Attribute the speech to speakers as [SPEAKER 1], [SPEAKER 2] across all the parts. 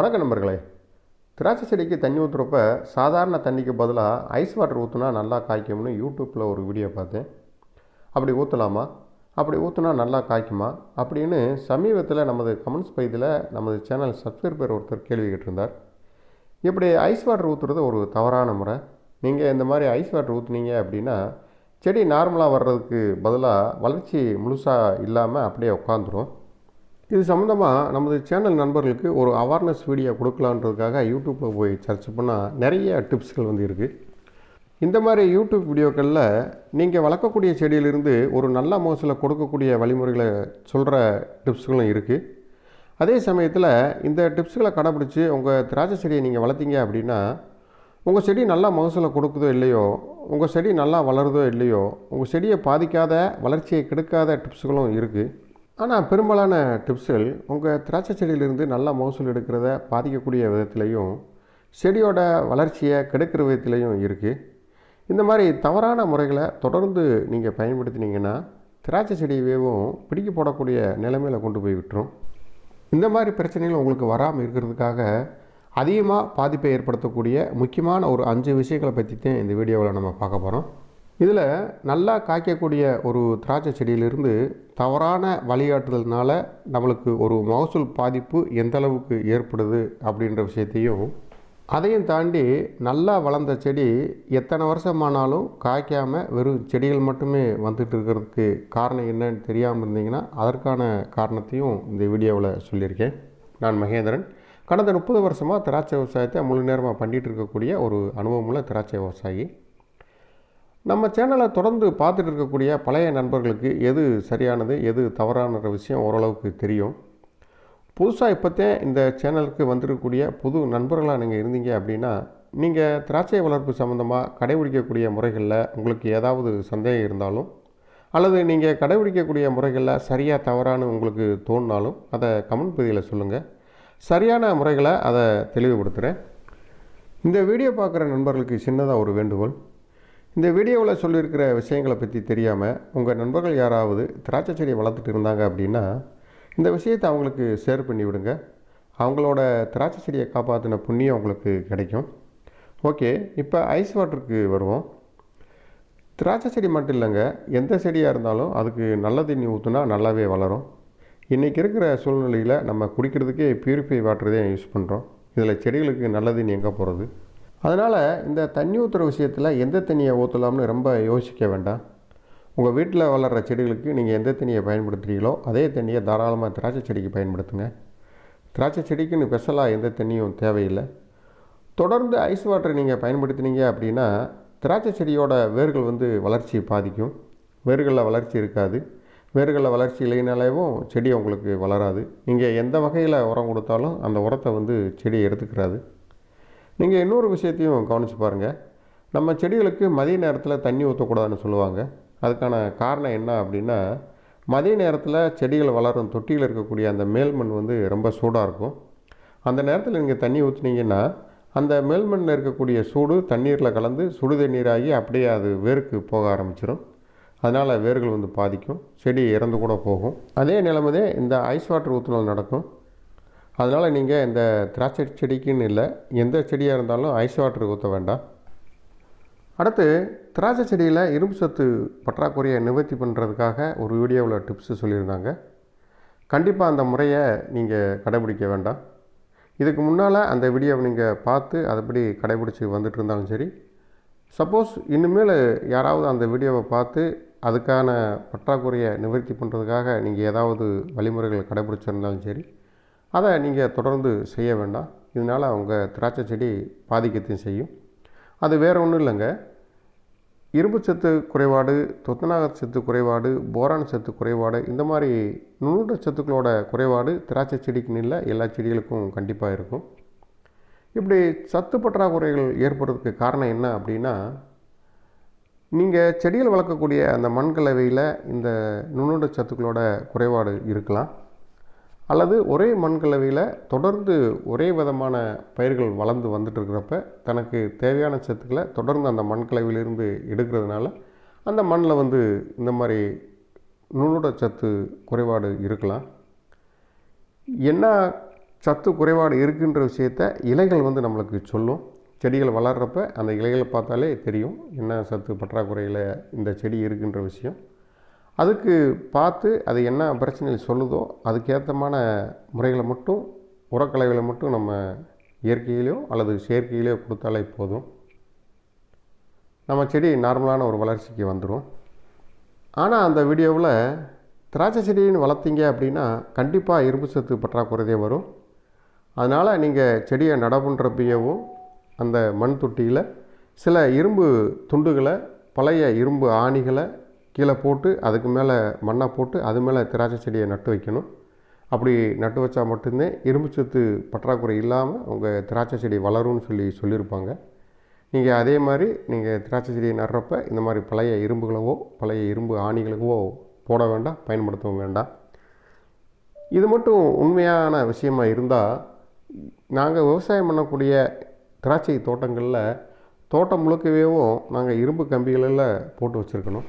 [SPEAKER 1] வணக்கம் நண்பர்களே. திராட்சை செடிக்கு தண்ணி ஊற்றுறப்ப சாதாரண தண்ணிக்கு பதிலாக ஐஸ் வாட்டர் ஊற்றுனா நல்லா காய்க்கும்னு யூடியூப்பில் ஒரு வீடியோ பார்த்தேன். அப்படி ஊற்றலாமா அப்படி ஊற்றுனா நல்லா காய்க்குமா? அப்படின்னு சமீபத்தில் நமது கமெண்ட்ஸ் பகுதியில் நமது சேனல் சப்ஸ்கிரைபர் ஒருத்தர் கேள்வி கேட்டிருந்தார். இப்படி ஐஸ் வாட்டர் ஊற்றுறது ஒரு தவறான முறை. நீங்கள் இந்த மாதிரி ஐஸ் வாட்டர் ஊற்றுனீங்க அப்படின்னா செடி நார்மலாக வர்றதுக்கு பதிலாக வளர்ச்சி முழுசாக இல்லாமல் அப்படியே உட்காந்துரும் இது சம்மந்தமாக நமது சேனல் நண்பர்களுக்கு ஒரு அவேர்னஸ் வீடியோ கொடுக்கலான்றதுக்காக யூடியூப்பில் போய் சர்ச் பண்ணால் நிறைய டிப்ஸ்கள் வந்து இருக்குது இந்த மாதிரி யூடியூப் வீடியோக்களில் நீங்கள் வளர்க்கக்கூடிய செடியிலிருந்து ஒரு நல்ல மோசில் கொடுக்கக்கூடிய வழிமுறைகளை சொல்கிற டிப்ஸ்களும் இருக்குது அதே சமயத்தில் இந்த டிப்ஸ்களை கடைப்பிடிச்சி உங்கள் திராட்சை செடியை நீங்கள் வளர்த்தீங்க அப்படின்னா உங்கள் செடி நல்லா மகசூலை கொடுக்குதோ இல்லையோ உங்கள் செடி நல்லா வளருதோ இல்லையோ உங்கள் செடியை பாதிக்காத வளர்ச்சியை கெடுக்காத டிப்ஸ்களும் இருக்குது ஆனால் பெரும்பாலான டிப்ஸில் உங்கள் திராட்சை செடியிலிருந்து நல்ல மகசூல் எடுக்கிறத பாதிக்கக்கூடிய விதத்திலையும் செடியோட வளர்ச்சியை கெடுக்கிற விதத்திலையும் இருக்குது இந்த மாதிரி தவறான முறைகளை தொடர்ந்து நீங்கள் பயன்படுத்தினீங்கன்னா திராட்சை செடியவேவும் பிடிக்க போடக்கூடிய நிலைமையில் கொண்டு போய் விட்டுரும். இந்த மாதிரி பிரச்சனைகள் உங்களுக்கு வராமல் இருக்கிறதுக்காக அதிகமாக பாதிப்பை ஏற்படுத்தக்கூடிய முக்கியமான ஒரு அஞ்சு விஷயங்களை பற்றி தான் இந்த வீடியோவில் நம்ம பார்க்க போகிறோம் இதில் நல்லா காய்க்கக்கூடிய ஒரு திராட்சை செடியிலிருந்து தவறான வழிகாட்டுதல்னால நம்மளுக்கு ஒரு மகசூல் பாதிப்பு எந்த அளவுக்கு ஏற்படுது அப்படின்ற விஷயத்தையும் அதையும் தாண்டி நல்லா வளர்ந்த செடி எத்தனை வருஷமானாலும் காய்க்காமல் வெறும் செடிகள் மட்டுமே வந்துட்டு இருக்கிறதுக்கு காரணம் என்னன்னு தெரியாமல் இருந்தீங்கன்னா அதற்கான காரணத்தையும் இந்த வீடியோவில் சொல்லியிருக்கேன். நான் மகேந்திரன். கடந்த முப்பது வருஷமாக திராட்சை விவசாயத்தை முழு நேரமாக பண்ணிகிட்டு இருக்கக்கூடிய ஒரு அனுபவமுள்ள திராட்சை விவசாயி. நம்ம சேனலை தொடர்ந்து பார்த்துட்டு இருக்கக்கூடிய பழைய நண்பர்களுக்கு எது சரியானது எது தவறான விஷயம் ஓரளவுக்கு தெரியும். புதுசாக இப்போத்தே இந்த சேனலுக்கு வந்திருக்கக்கூடிய புது நண்பர்களாக நீங்கள் இருந்தீங்க அப்படின்னா நீங்கள் திராட்சை வளர்ப்பு சம்மந்தமாக கடைபிடிக்கக்கூடிய முறைகளில் உங்களுக்கு ஏதாவது சந்தேகம் இருந்தாலும் அல்லது நீங்கள் கடைபிடிக்கக்கூடிய முறைகளில் சரியாக தவறானு உங்களுக்கு தோணினாலும் அதை கமெண்ட் பகுதியில் சொல்லுங்கள் சரியான முறைகளை அதை தெளிவுபடுத்துகிறேன் இந்த வீடியோ பார்க்குற நண்பர்களுக்கு சின்னதாக ஒரு வேண்டுகோள். இந்த வீடியோவில் சொல்லியிருக்கிற விஷயங்களை பற்றி தெரியாமல் உங்கள் நண்பர்கள் யாராவது திராட்சை செடியை வளர்த்துட்டு இருந்தாங்க அப்படின்னா இந்த விஷயத்தை அவங்களுக்கு ஷேர் பண்ணி விடுங்க. அவங்களோட திராட்சை செடியை காப்பாற்றின புண்ணியம் அவங்களுக்கு கிடைக்கும். ஓகே இப்போ ஐஸ் வாட்டருக்கு வருவோம். திராட்சை செடி மட்டும் இல்லைங்க எந்த செடியாக இருந்தாலும் அதுக்கு நல்ல தண்ணி ஊற்றுனா நல்லாவே வளரும். இன்றைக்கி இருக்கிற சூழ்நிலையில் நம்ம குடிக்கிறதுக்கே பியூரிஃபை வாட்டர் தான் யூஸ் பண்ணுறோம் இதில் செடிகளுக்கு நல்ல தண்ணி எங்கே போகிறது? அதனால் இந்த தண்ணி ஊற்றுற விஷயத்தில் எந்த தண்ணியை ஊற்றலாம்னு ரொம்ப யோசிக்க வேண்டாம். உங்கள் வீட்டில் வளர்கிற செடிகளுக்கு நீங்கள் எந்த தண்ணியை பயன்படுத்துகிறீங்களோ அதே தண்ணியை தாராளமாக திராட்சை செடிக்கு பயன்படுத்துங்க. திராட்சை செடிக்குன்னு ஸ்பெஷலாக எந்த தண்ணியும் தேவையில்லை. தொடர்ந்து ஐஸ் வாட்டர் நீங்கள் பயன்படுத்தினீங்க அப்படின்னா திராட்சை செடியோட வேர்கள் வந்து வளர்ச்சி பாதிக்கும். வேர்களில் வளர்ச்சி இருக்காது. வேர்களில் வளர்ச்சி இல்லைனாலேவும் செடி உங்களுக்கு வளராது. நீங்கள் எந்த வகையில் உரம் கொடுத்தாலும் அந்த உரத்தை வந்து செடி எடுத்துக்கிறாது. நீங்கள் இன்னொரு விஷயத்தையும் கவனித்து பாருங்கள் நம்ம செடிகளுக்கு மதிய நேரத்தில் தண்ணி ஊற்றக்கூடாதுன்னு சொல்லுவாங்க. அதுக்கான காரணம் என்ன அப்படின்னா மதிய நேரத்தில் செடிகள் வளரும் தொட்டியில் இருக்கக்கூடிய அந்த மேல்மண் வந்து ரொம்ப சூடாக இருக்கும். அந்த நேரத்தில் நீங்கள் தண்ணி ஊற்றுனீங்கன்னா அந்த மேல்மண்ணில் இருக்கக்கூடிய சூடு தண்ணீரில் கலந்து சுடு தண்ணீராகி அப்படியே அது வேருக்கு போக ஆரம்பிச்சிடும் அதனால் வேர்கள் வந்து பாதிக்கும். செடி இறந்து கூட போகும். அதே நிலைமைதே இந்த ஐஸ் வாட்டர் ஊற்றுனால் நடக்கும். அதனால் நீங்கள் இந்த திராட்சை செடிக்குன்னு இல்லை எந்த செடியாக இருந்தாலும் ஐஸ் வாட்டர் ஊற்ற வேண்டாம். அடுத்து திராட்சை செடியில் இரும்பு சத்து பற்றாக்குறையை நிவர்த்தி பண்ணுறதுக்காக ஒரு வீடியோவில் டிப்ஸு சொல்லியிருந்தாங்க. கண்டிப்பாக அந்த முறையை நீங்கள் கடைபிடிக்க வேண்டாம். இதுக்கு முன்னால் அந்த வீடியோவை நீங்கள் பார்த்து அதைப்படி கடைபிடிச்சி வந்துட்டு இருந்தாலும் சரி சப்போஸ் இனிமேல் யாராவது அந்த வீடியோவை பார்த்து அதுக்கான பற்றாக்குறையை நிவர்த்தி பண்ணுறதுக்காக நீங்கள் ஏதாவது வழிமுறைகள் கடைபிடிச்சிருந்தாலும் சரி அதை நீங்கள் தொடர்ந்து செய்ய வேண்டாம். இதனால் அவங்க திராட்சை செடி பாதிக்கத்தையும் செய்யும். அது வேறு ஒன்றும் இல்லைங்க. இரும்பு சத்து குறைபாடு துத்தநாக சத்து குறைபாடு போரான் சத்து குறைபாடு இந்த மாதிரி நுண்ணுட சத்துக்களோட குறைபாடு திராட்சை செடிக்குன்னு இல்லை எல்லா செடிகளுக்கும் கண்டிப்பாக இருக்கும். இப்படி சத்து பற்றாக்குறைகள் ஏற்படுறதுக்கு காரணம் என்ன அப்படின்னா நீங்கள் செடிகள் வளர்க்கக்கூடிய அந்த மண் கலவையில் இந்த நுண்ணுட சத்துக்களோட குறைபாடு இருக்கலாம். அல்லது ஒரே மண் கலவையில் தொடர்ந்து ஒரே விதமான பயிர்கள் வளர்ந்து வந்துட்டு இருக்கிறப்ப தனக்கு தேவையான சத்துக்களை தொடர்ந்து அந்த மண் கலவையிலிருந்து எடுக்கிறதுனால அந்த மண்ணில் வந்து இந்த மாதிரி நுண்ணுட சத்து குறைபாடு இருக்கலாம். என்ன சத்து குறைபாடு இருக்குன்ற விஷயத்த இலைகள் வந்து நம்மளுக்கு சொல்லும். செடிகள் வளர்கிறப்ப அந்த இலைகளை பார்த்தாலே தெரியும் என்ன சத்து பற்றாக்குறையில் இந்த செடி இருக்குன்ற விஷயம். அதுக்கு பார்த்து அது என்ன பிரச்சனை சொல்லுதோ அதுக்கேற்றமான முறைகளை மட்டும் உரக்கலைகளை மட்டும் நம்ம இயற்கையிலையோ அல்லது செயற்கையிலையோ கொடுத்தாலே போதும். நம்ம செடி நார்மலான ஒரு வளர்ச்சிக்கு வந்துடும் ஆனால் அந்த வீடியோவில் திராட்சை செடின்னு வளர்த்திங்க அப்படின்னா கண்டிப்பாக இரும்பு சத்து பற்றாக்குறையே வரும். அதனால் நீங்கள் செடியை நடவுன்றப்பயவும் அந்த மண் தொட்டியில் சில இரும்பு துண்டுகளை பழைய இரும்பு ஆணிகளை கீழே போட்டு அதுக்கு மேலே மண்ணை போட்டு அது மேலே திராட்சை செடியை நட்டு வைக்கணும். அப்படி நட்டு வச்சா மட்டுமே இரும்பு சத்து பற்றாக்குறை இல்லாமல் உங்கள் திராட்சை செடி வளரும்னு சொல்லி சொல்லியிருப்பாங்க. நீங்கள் அதே மாதிரி நீங்கள் திராட்சை செடியை நடுறப்ப இந்த மாதிரி பழைய இரும்புகளவோ பழைய இரும்பு ஆணிகளுக்கோ போட வேண்டாம் பயன்படுத்தவும் வேண்டாம். இது மட்டும் உண்மையான விஷயமா இருந்தால் நாங்கள் விவசாயம் பண்ணக்கூடிய திராட்சை தோட்டங்களில் தோட்டம் முழுக்கவேவும் நாங்கள் இரும்பு கம்பிகளில் போட்டு வச்சுருக்கணும்.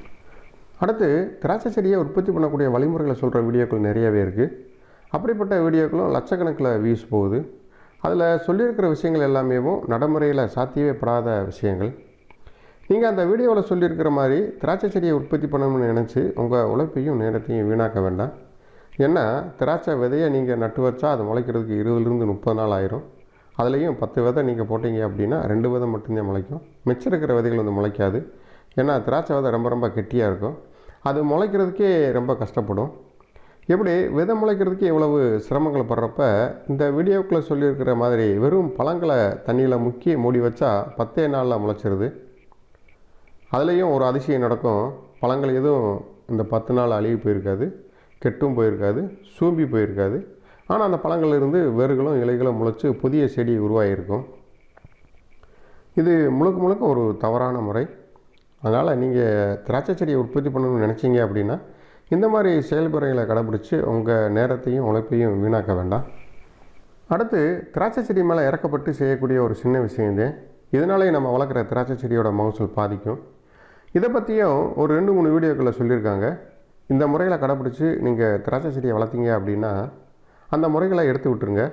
[SPEAKER 1] அடுத்து திராட்சை செடியை உற்பத்தி பண்ணக்கூடிய வழிமுறைகளை சொல்கிற வீடியோக்கள் நிறையவே இருக்குது அப்படிப்பட்ட வீடியோக்களும் லட்சக்கணக்கில் வியூஸ் போகுது. அதில் சொல்லியிருக்கிற விஷயங்கள் எல்லாமேவும் நடைமுறையில் சாத்தியவே படாத விஷயங்கள். நீங்கள் அந்த வீடியோவில் சொல்லியிருக்கிற மாதிரி திராட்சை செடியை உற்பத்தி பண்ணணும்னு நினச்சி உங்கள் உழைப்பையும் நேரத்தையும் வீணாக்க வேண்டாம். ஏன்னா திராட்சை விதையை நீங்கள் நட்டு வச்சா அது முளைக்கிறதுக்கு இருபதுலேருந்து முப்பது நாள் ஆயிரும். அதுலேயும் பத்து விதை நீங்கள் போட்டிங்க அப்படின்னா ரெண்டு விதை மட்டும்தான் முளைக்கும். மிச்சம் இருக்கிற விதைகள் வந்து முளைக்காது. ஏன்னா திராட்சை விதை ரொம்ப ரொம்ப கெட்டியாக இருக்கும். அது முளைக்கிறதுக்கே ரொம்ப கஷ்டப்படும். எப்படி? விதை முளைக்கிறதுக்கு இவ்வளவு சிரமங்கள் படுறப்ப இந்த வீடியோக்குள்ளே சொல்லியிருக்கிற மாதிரி வெறும் பழங்களை தண்ணியில் முக்கி மூடி வச்சா பத்தே நாளில் முளைச்சிருது. அதுலேயும் ஒரு அதிசயம் நடக்கும். பழங்கள் எதுவும் இந்த பத்து நாள் அழுகி போயிருக்காது கெட்டும் போயிருக்காது சூம்பி போயிருக்காது. ஆனால் அந்த பழங்களிலிருந்து வேர்களும் இலைகளும் முளைச்சி புதிய செடி உருவாகியிருக்கும். இது முழுக்க முழுக்க ஒரு தவறான முறை. அதனால் நீங்கள் திராட்சை செடியை உற்பத்தி பண்ணணும்னு நினச்சிங்க அப்படின்னா இந்த மாதிரி செயல்முறைகளை கடைபிடிச்சி உங்கள் நேரத்தையும் உழைப்பையும் வீணாக்க வேண்டாம். அடுத்து திராட்சை செடி மேலே இறக்கப்பட்டு செய்யக்கூடிய ஒரு சின்ன விஷயம்தான் இதனாலேயே நம்ம வளர்க்குற திராட்சை செடியோட மகசூல் பாதிக்கும். இதை பற்றியும் ஒரு ரெண்டு மூணு வீடியோக்களில் சொல்லியிருக்காங்க. இந்த முறைகளை கடைப்பிடிச்சி நீங்கள் திராட்சை செடியை வளர்த்தீங்க அப்படின்னா அந்த முறைகளை எடுத்து விட்டுருங்க.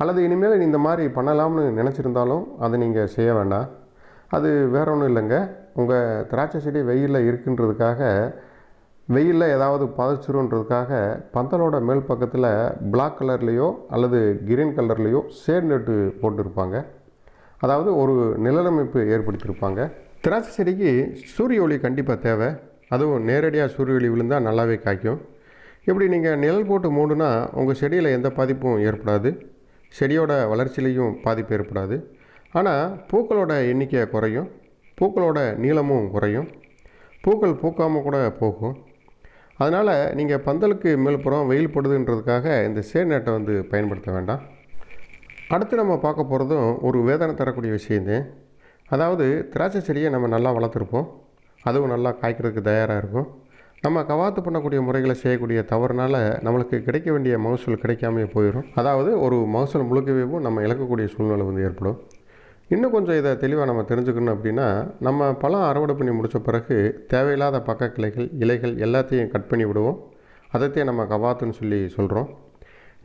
[SPEAKER 1] அல்லது இனிமேல் இந்த மாதிரி பண்ணலாம்னு நினச்சிருந்தாலும் அதை நீங்கள் செய்ய வேண்டாம். அது வேற ஒன்றும் இல்லைங்க. உங்கள் திராட்சை செடி வெயிலில் இருக்குன்றதுக்காக வெயிலில் ஏதாவது பாதிச்சிருன்றதுக்காக பந்தலோட மேல் பக்கத்தில் பிளாக் கலர்லேயோ அல்லது கிரீன் கலர்லேயோ சேர் நெட்டு போட்டிருப்பாங்க. அதாவது ஒரு நிழலமைப்பு ஏற்படுத்தியிருப்பாங்க திராட்சை செடிக்கு சூரிய ஒளி கண்டிப்பாக தேவை. அதுவும் நேரடியாக சூரிய ஒளி விழுந்தால் நல்லாவே காய்க்கும். இப்படி நீங்கள் நிழல் போட்டு மூடுனா உங்கள் செடியில் எந்த பாதிப்பும் ஏற்படாது. செடியோட வளர்ச்சியிலையும் பாதிப்பு ஏற்படாது. ஆனால் பூக்களோட எண்ணிக்கை குறையும். பூக்களோட நீளமும் குறையும். பூக்கள் பூக்காமல் கூட போகும். அதனால் நீங்கள் பந்தலுக்கு மேல்புறம் வெயில் படுதுன்றதுக்காக இந்த சேர் நேட்டை வந்து பயன்படுத்த வேண்டாம். அடுத்து நம்ம பார்க்க போகிறதும் ஒரு வேதனை தரக்கூடிய விஷயந்தே அதாவது திராட்சை செடியை நம்ம நல்லா வளர்த்துருப்போம். அதுவும் நல்லா காய்க்கிறதுக்கு தயாராக இருக்கும். நம்ம கவாத்து பண்ணக்கூடிய முறைகளை செய்யக்கூடிய தவறுனால நம்மளுக்கு கிடைக்க வேண்டிய மகசூல் கிடைக்காமே போயிடும் அதாவது ஒரு மகசூல் முழுக்கவேவும் நம்ம இழக்கக்கூடிய சூழ்நிலை வந்து ஏற்படும். இன்னும் கொஞ்சம் இதை தெளிவாக நம்ம தெரிஞ்சுக்கணும் அப்படின்னா நம்ம பழம் அறுவடை பண்ணி முடித்த பிறகு தேவையில்லாத பக்க கிளைகள் இலைகள் எல்லாத்தையும் கட் பண்ணி விடுவோம். அதைத்தையும் நம்ம கவாத்துன்னு சொல்லி சொல்கிறோம்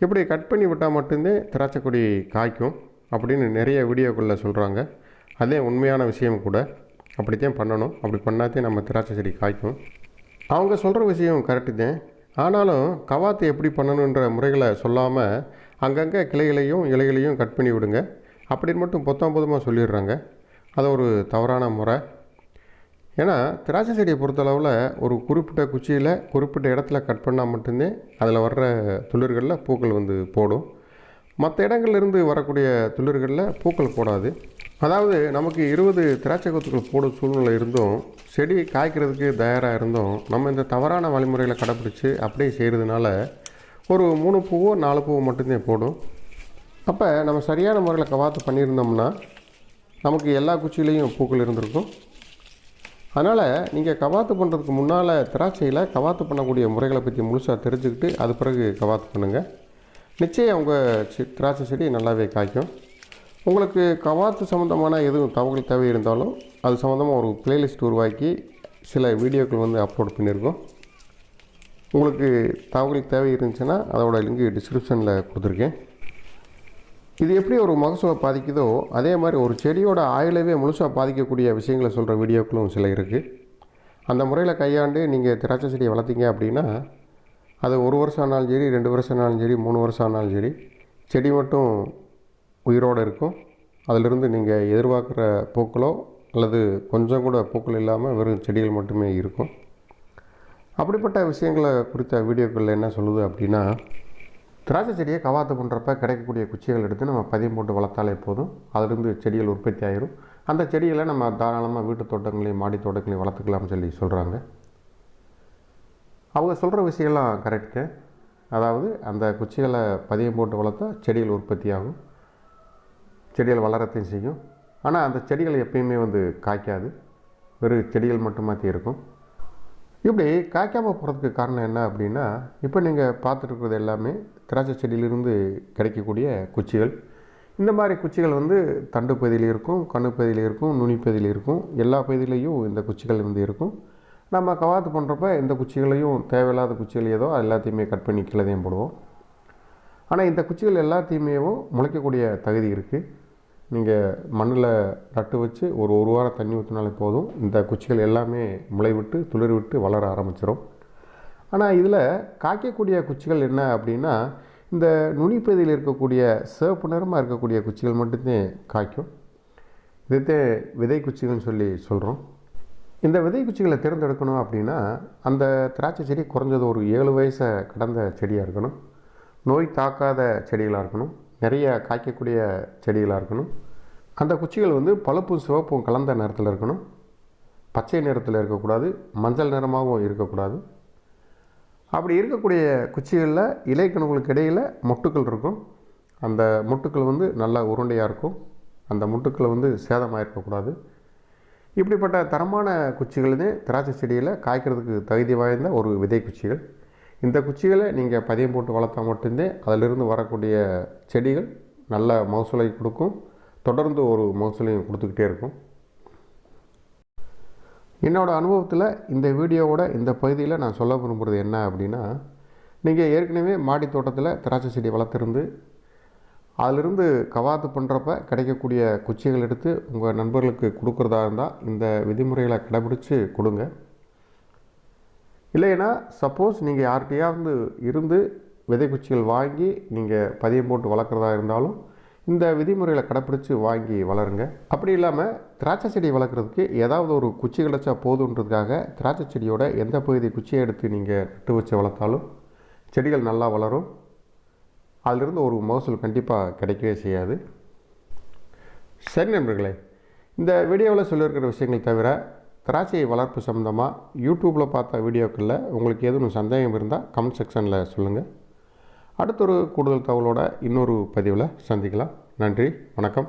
[SPEAKER 1] இப்படி கட் பண்ணி விட்டால் மட்டும்தான் திராட்சை கொடி காய்க்கும் அப்படின்னு நிறைய வீடியோக்களில் சொல்கிறாங்க அதே உண்மையான விஷயம் கூட. அப்படித்தான் பண்ணணும். அப்படி பண்ணாதே நம்ம திராட்சை செடி காய்க்கும். அவங்க சொல்கிற விஷயம் கரெக்டு தான். ஆனாலும் கவாத்து எப்படி பண்ணணுன்ற முறைகளை சொல்லாமல் அங்கங்கே கிளைகளையும் இலைகளையும் கட் பண்ணி விடுங்க. அப்படின்னு மட்டும் பொத்தாம் பொதுமாக சொல்லிடுறாங்க. அது ஒரு தவறான முறை. ஏன்னா திராட்சை செடியை பொறுத்தளவில் ஒரு குறிப்பிட்ட குச்சியில் குறிப்பிட்ட இடத்துல கட் பண்ணால் மட்டும்தான் அதில் வர்ற துளிர்களில் பூக்கள் வந்து போடும். மற்ற இடங்கள்லேருந்து வரக்கூடிய துளிர்களில் பூக்கள் போடாது. அதாவது நமக்கு இருபது திராட்சை கொத்துக்கள் போடும் சூழ்நிலை இருந்தும் செடி காய்க்கிறதுக்கு தயாராக இருந்தும் நம்ம இந்த தவறான வழிமுறைகளை கடைப்பிடிச்சி அப்படியே செய்கிறதுனால ஒரு மூணு பூவோ நாலு பூவோ மட்டும்தான் போடும். அப்போ நம்ம சரியான முறையில் கவாத்து பண்ணியிருந்தோம்னா நமக்கு எல்லா குச்சியிலையும் பூக்கள் இருந்திருக்கும். அதனால் நீங்கள் கவாத்து பண்ணுறதுக்கு முன்னால் திராட்சையில் கவாத்து பண்ணக்கூடிய முறைகளை பற்றி முழுசாக தெரிஞ்சுக்கிட்டு அது பிறகு கவாத்து பண்ணுங்கள் நிச்சயம் உங்கள் செ- திராட்சை செடி நல்லாவே காய்க்கும். உங்களுக்கு கவாத்து சம்மந்தமான எதுவும் தகவல் தேவை இருந்தாலும் அது சம்மந்தமாக ஒரு பிளேலிஸ்ட் உருவாக்கி சில வீடியோக்கள் வந்து அப்லோட் பண்ணியிருக்கோம் உங்களுக்கு தகவல் தேவை இருந்துச்சுன்னா அதோட லிங்க் டிஸ்கிரிப்ஷனில் கொடுத்துருக்கேன். இது எப்படி ஒரு மகசூலை பாதிக்குதோ அதே மாதிரி ஒரு செடியோட ஆயுளவே முழுசாக பாதிக்கக்கூடிய விஷயங்களை சொல்கிற வீடியோக்களும் சில இருக்குது அந்த முறையில் கையாண்டு நீங்கள் திராட்சை செடியை வளர்த்தீங்க அப்படின்னா அது ஒரு வருஷம் ஆனாலும் சரி ரெண்டு வருஷம் ஆனாலும் சரி மூணு வருஷம் ஆனாலும் சரி செடி மட்டும் உயிரோடு இருக்கும். அதிலிருந்து நீங்கள் எதிர்பார்க்குற பூக்களோ அல்லது கொஞ்சம் கூட பூக்கள் இல்லாமல் வெறும் செடிகள் மட்டுமே இருக்கும். அப்படிப்பட்ட விஷயங்களை குறித்த வீடியோக்களில் என்ன சொல்லுது அப்படின்னா திராட்சை செடியை கவாத்து பண்ணுறப்ப கிடைக்கக்கூடிய குச்சிகள் எடுத்து நம்ம பதியம் போட்டு வளர்த்தாலே போதும். அதிலிருந்து செடிகள் உற்பத்தி ஆயிரும். அந்த செடிகளை நம்ம தாராளமாக வீட்டு தோட்டங்களையும் மாடி தோட்டங்களையும் வளர்த்துக்கலாம்னு சொல்லி சொல்கிறாங்க அவங்க சொல்கிற விஷயம்லாம் கரெக்டு அதாவது அந்த குச்சிகளை பதியம் போட்டு வளர்த்தா செடிகள் உற்பத்தி ஆகும். செடிகள் வளரத்தையும் செய்யும். ஆனால் அந்த செடிகள் எப்பயுமே வந்து காய்க்காது. வெறும் செடிகள் மட்டுமாத்தி இருக்கும். இப்படி காய்க்காமல் போகிறதுக்கு காரணம் என்ன அப்படின்னா இப்போ நீங்கள் பார்த்துட்டு எல்லாமே திராட்சை செடியிலிருந்து கிடைக்கக்கூடிய குச்சிகள். இந்த மாதிரி குச்சிகள் வந்து தண்டு பகுதியில் இருக்கும் கண்ணு பகுதியில் இருக்கும் நுனி பகுதியில் இருக்கும். எல்லா பகுதியிலையும் இந்த குச்சிகள் வந்து இருக்கும். நம்ம கவாத்து பண்ணுறப்ப இந்த குச்சிகளையும் தேவையில்லாத குச்சிகள் ஏதோ எல்லாத்தையுமே கட் பண்ணி கீழதையும் போடுவோம். ஆனால் இந்த குச்சிகள் எல்லாத்தையுமேவும் முளைக்கக்கூடிய தகுதி இருக்குது நீங்கள் மண்ணில் நட்டு வச்சு ஒரு ஒரு வாரம் தண்ணி ஊற்றினாலே போதும். இந்த குச்சிகள் எல்லாமே முளை விட்டு துளிர் விட்டு வளர ஆரம்பிச்சிடும் ஆனால் இதில் காய்க்கக்கூடிய குச்சிகள் என்ன அப்படின்னா இந்த நுனிப்பகுதியில் இருக்கக்கூடிய சிவப்பு நிறமாக இருக்கக்கூடிய குச்சிகள் மட்டும்தான் காய்க்கும். இதுதான் விதை குச்சிகள்னு சொல்லி சொல்கிறோம் இந்த விதை குச்சிகளை தேர்ந்தெடுக்கணும் அப்படின்னா அந்த திராட்சை செடி குறைஞ்சது ஒரு ஏழு வயசை கடந்த செடியாக இருக்கணும். நோய் தாக்காத செடிகளாக இருக்கணும். நிறைய காய்க்கக்கூடிய செடிகளாக இருக்கணும். அந்த குச்சிகள் வந்து பழுப்பும் சிவப்பும் கலந்த நிறத்தில் இருக்கணும். பச்சை நிறத்தில் இருக்கக்கூடாது. மஞ்சள் நிறமாகவும் இருக்கக்கூடாது. அப்படி இருக்கக்கூடிய குச்சிகளில் இலைக்கணுகளுக்கு இடையில் மொட்டுக்கள் இருக்கும். அந்த மொட்டுக்கள் வந்து நல்லா உருண்டையாக இருக்கும். அந்த முட்டுக்களை வந்து சேதமாக இருக்கக்கூடாது. இப்படிப்பட்ட தரமான குச்சிகள் தான் திராட்சை செடியில் காய்க்கிறதுக்கு தகுதி வாய்ந்த ஒரு விதை குச்சிகள். இந்த குச்சிகளை நீங்கள் பதியம் போட்டு வளர்த்தா மட்டும்தான் அதிலிருந்து வரக்கூடிய செடிகள் நல்ல மகசூலை கொடுக்கும். தொடர்ந்து ஒரு மகசூலையும் கொடுத்துக்கிட்டே இருக்கும். என்னோடய அனுபவத்தில் இந்த வீடியோவோட இந்த பகுதியில் நான் சொல்ல விரும்புகிறது என்ன அப்படின்னா நீங்கள் ஏற்கனவே மாடி தோட்டத்தில் திராட்சை செடி வளர்த்துருந்து அதிலிருந்து கவாத்து பண்ணுறப்ப கிடைக்கக்கூடிய குச்சிகள் எடுத்து உங்கள் நண்பர்களுக்கு கொடுக்குறதா இருந்தால் இந்த விதிமுறைகளை கடைபிடிச்சு கொடுங்க. இல்லைன்னா சப்போஸ் நீங்கள் யார்கிட்டையாவது இருந்து விதை குச்சிகள் வாங்கி நீங்கள் பதியம் போட்டு வளர்க்குறதா இருந்தாலும் இந்த விதிமுறைகளை கடைப்பிடிச்சி வாங்கி வளருங்க. அப்படி இல்லாமல் திராட்சை செடி வளர்க்குறதுக்கு ஏதாவது ஒரு குச்சி கிடச்சா போதுன்றதுக்காக திராட்சை செடியோட எந்த பகுதி குச்சியை எடுத்து நீங்கள் நட்டு வச்சு வளர்த்தாலும் செடிகள் நல்லா வளரும். அதிலிருந்து ஒரு மகசூல் கண்டிப்பாக கிடைக்கவே செய்யாது. சரி நண்பர்களே இந்த வீடியோவில் சொல்லியிருக்கிற விஷயங்கள் தவிர திராட்சை வளர்ப்பு சம்மந்தமாக யூடியூப்பில் பார்த்த வீடியோக்களில் உங்களுக்கு எதுவும் சந்தேகம் இருந்தால் கமெண்ட் செக்ஷனில் சொல்லுங்கள் அடுத்த ஒரு கூடுதல் தகவலோட இன்னொரு பதிவில் சந்திக்கலாம். நன்றி வணக்கம்.